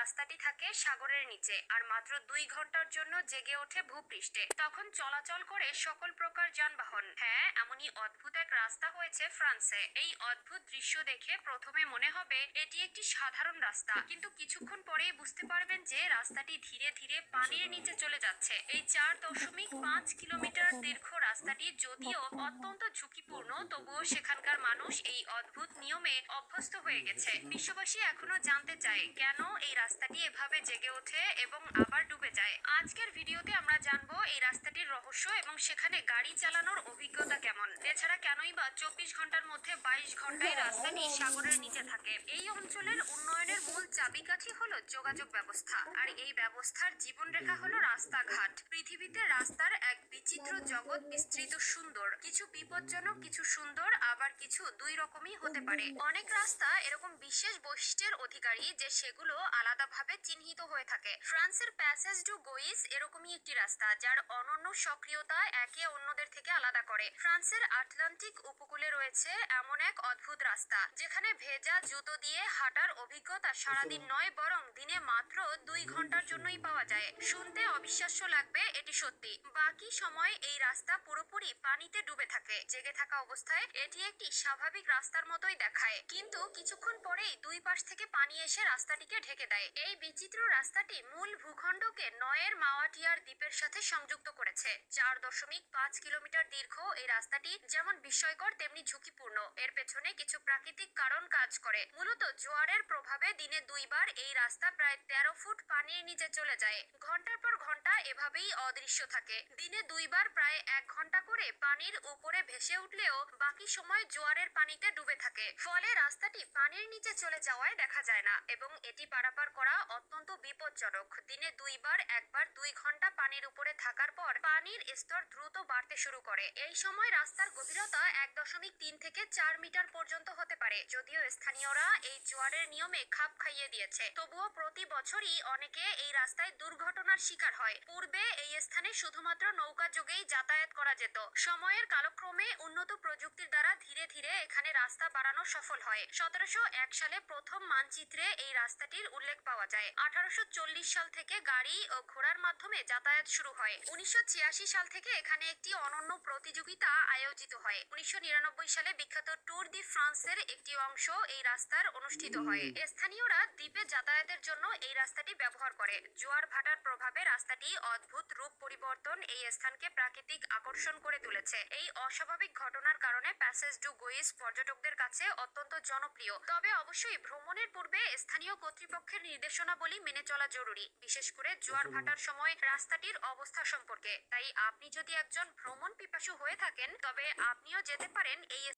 রাস্তাটি থাকে সাগরের নিচে আর মাত্র দুই ঘণ্টার জন্য জেগে ওঠে ভূপৃষ্ঠে। তখন চলাচল করে সকল প্রকার যানবাহন। হ্যাঁ এমনই অদ্ভুত এক রাস্তা হয়েছে ফ্রান্সে। এই অদ্ভুত দৃশ্য দেখে প্রথমে মনে হবে এটি একটি সাধারণ রাস্তা। কিন্তু কিছুক্ষণ পরেই বুঝতে পারবেন যে রাস্তাটি ধীরে ধীরে পানির নিচে চলে যাচ্ছে। এই চার দশমিক পাঁচ কিলোমিটার দীর্ঘ রাস্তাটি যদিও অত্যন্ত ঝুঁকিপূর্ণ, তবুও সেখানকার মানুষ এই অদ্ভুত নিয়মে অভ্যস্ত হয়ে গেছে। বিশ্ববাসী এখনও জানতে চায়, কেন এই রাস্তাটি এভাবে জেগে ওঠে এবং আবার ডুবে যায়। আজকের ভিডিওতে আমরা জানব এই রাস্তাটির রহস্য এবং সেখানে গাড়ি চালানোর অভিজ্ঞতা কেমন? এছাড়া কেনই বা চব্বিশ ঘণ্টার মধ্যে বাইশ ঘন্টায় রাস্তাটি সাগরের নিচে থাকে। এই অঞ্চলের উন্নয়নের মূল চাবিকাঠি হলো যোগাযোগ ব্যবস্থা। আর এই ব্যবস্থার জীবনরেখা হলো রাস্তাঘাট। পৃথিবীতে রাস্তার এক বিচিত্র জগৎ বিস্তৃত সুন্দর। কিছু বিপজ্জনক, কিছু সুন্দর, আবার কিছু দুই রকমই হতে পারে। অনেক রাস্তা এরকম বিশেষ বৈশিষ্ট্যের অধিকারী যে সেগুলো আলাদাভাবে চিহ্নিত হয়ে থাকে। ফ্রান্সের প্যাসেজ ডু গোইস এরকমই একটি রাস্তা, যার অনন্য সক্রিয়তা একে অন্যদের থেকে আলাদা করে। ফ্রান্সের আটলান্টিক উপকূলে রয়েছে এমন এক অদ্ভুত রাস্তা যেখানে ভেজা জুতো দিয়ে হাঁটার অভিজ্ঞতা সারাদিন নয় বরং দিনে মাত্র দুই ঘণ্টার জন্যই পাওয়া যায়। শুনতে অবিশ্বাস্য লাগবে এটি সত্যি। বাকি সময় এই রাস্তা পুরোপুরি পানিতে ডুবে থাকে। জেগে থাকা অবস্থায় এটি একটি স্বাভাবিক রাস্তার মতোই দেখায়। কিন্তু কিছুক্ষণ পরেই দুই পাশ থেকে পানি এসে রাস্তাটিকে ঢেকে দেয়। এই বিচিত্র রাস্তাটি মূল ভূখণ্ডকে নয়ের মাওয়াটিয়ার দ্বীপের সাথে সংযুক্ত করেছে। চার দশমিক পাঁচ কিলোমিটার দীর্ঘ এই রাস্তাটি যেমন বিস্ময়কর, তেমনি ঝুঁকিপূর্ণ। এর পেছনে কিছু প্রাকৃতিক কারণ কাজ করে। মূলত জোয়ারের প্রভাবে দিনে দুইবার এই রাস্তা প্রায় তেরো ফুট পানির নিচে চলে যায়। ঘণ্টার পর ঘণ্টা এভাবেই অদৃশ্য থাকে। দিনে দুইবার প্রায় এক ঘণ্টা করে পানির উপরে ভেসে উঠলেও বাকি সময় জোয়ারের পানিতে ডুবে থাকে। ফলে রাস্তাটি পানির নিচে চলে যাওয়ায় দেখা যায় না এবং এটি পারাপার করা অত্যন্ত বিপজ্জনক। দিনে দুইবার, একবার দুই ঘণ্টা পানির উপরে থাকার পর পানির স্তর দ্রুত বাড়তে শুরু করে। এই সময় রাস্তার গভীরতা এক দশমিক তিন থেকে চার মিটার পর্যন্ত হতে পারে, যদিও স্থানীয়রা এই জোয়ারের নিয়মে খাপ খাইয়ে দিয়েছে। তবুও প্রতি বছরই অনেকে এই রাস্তায় দুর্ঘটনার শিকার হয়। পূর্বে এই স্থানে শুধুমাত্র নৌকা যোগেই যাতায়াত করা যেত। সময়ের কালক্রমে উন্নত প্রযুক্তির দ্বারা ধীরে ধীরে এখানে রাস্তা বাড়ানো সফল হয়। সতেরোশো এক সালে প্রথম মানচিত্রে এই রাস্তাটির উল্লেখ পাওয়া যায়। আঠারোশো চল্লিশ সাল থেকে গাড়ি ও ঘোড়ার মাধ্যমে যাতায়াত শুরু হয়। উনিশশো ছিয়াশি সাল থেকে এখানে একটি অনন্য প্রতিযোগিতা আয়োজিত হয়। উনিশশো নিরানব্বই সালে বিখ্যাত ট্যুর দি ফ্রান্সের একটি অংশ এই রাস্তার অনুষ্ঠিত হয়। স্থানীয়রা দ্বীপে যাতায়াতের জন্য এই রাস্তাটি ব্যবহার করে। জোয়ার ভাটার প্রভাবে রাস্তাটি অদ্ভুত রূপ পরিবর্তন এই স্থানকে প্রাকৃতিক আকর্ষণ করে তুলেছে। এই অস্বাভাবিক ঘটনার কারণে প্যাসেজ ডু গোইস পর্যটকদের কাছে অত্যন্ত জনপ্রিয়। তবে অবশ্যই ভ্রমণের পূর্বে স্থানীয় কর্তৃপক্ষের নির্দেশনাবলী মেনে চলা জরুরি। বিশেষ করে জোয়ার ভাটার সময় রাস্তাটির অবস্থা সম্পর্কে। তাই আপনি যদি একজন ভ্রমণ পিপাসু হয়ে থাকেন তবে আপনিও যেতে পারেন এই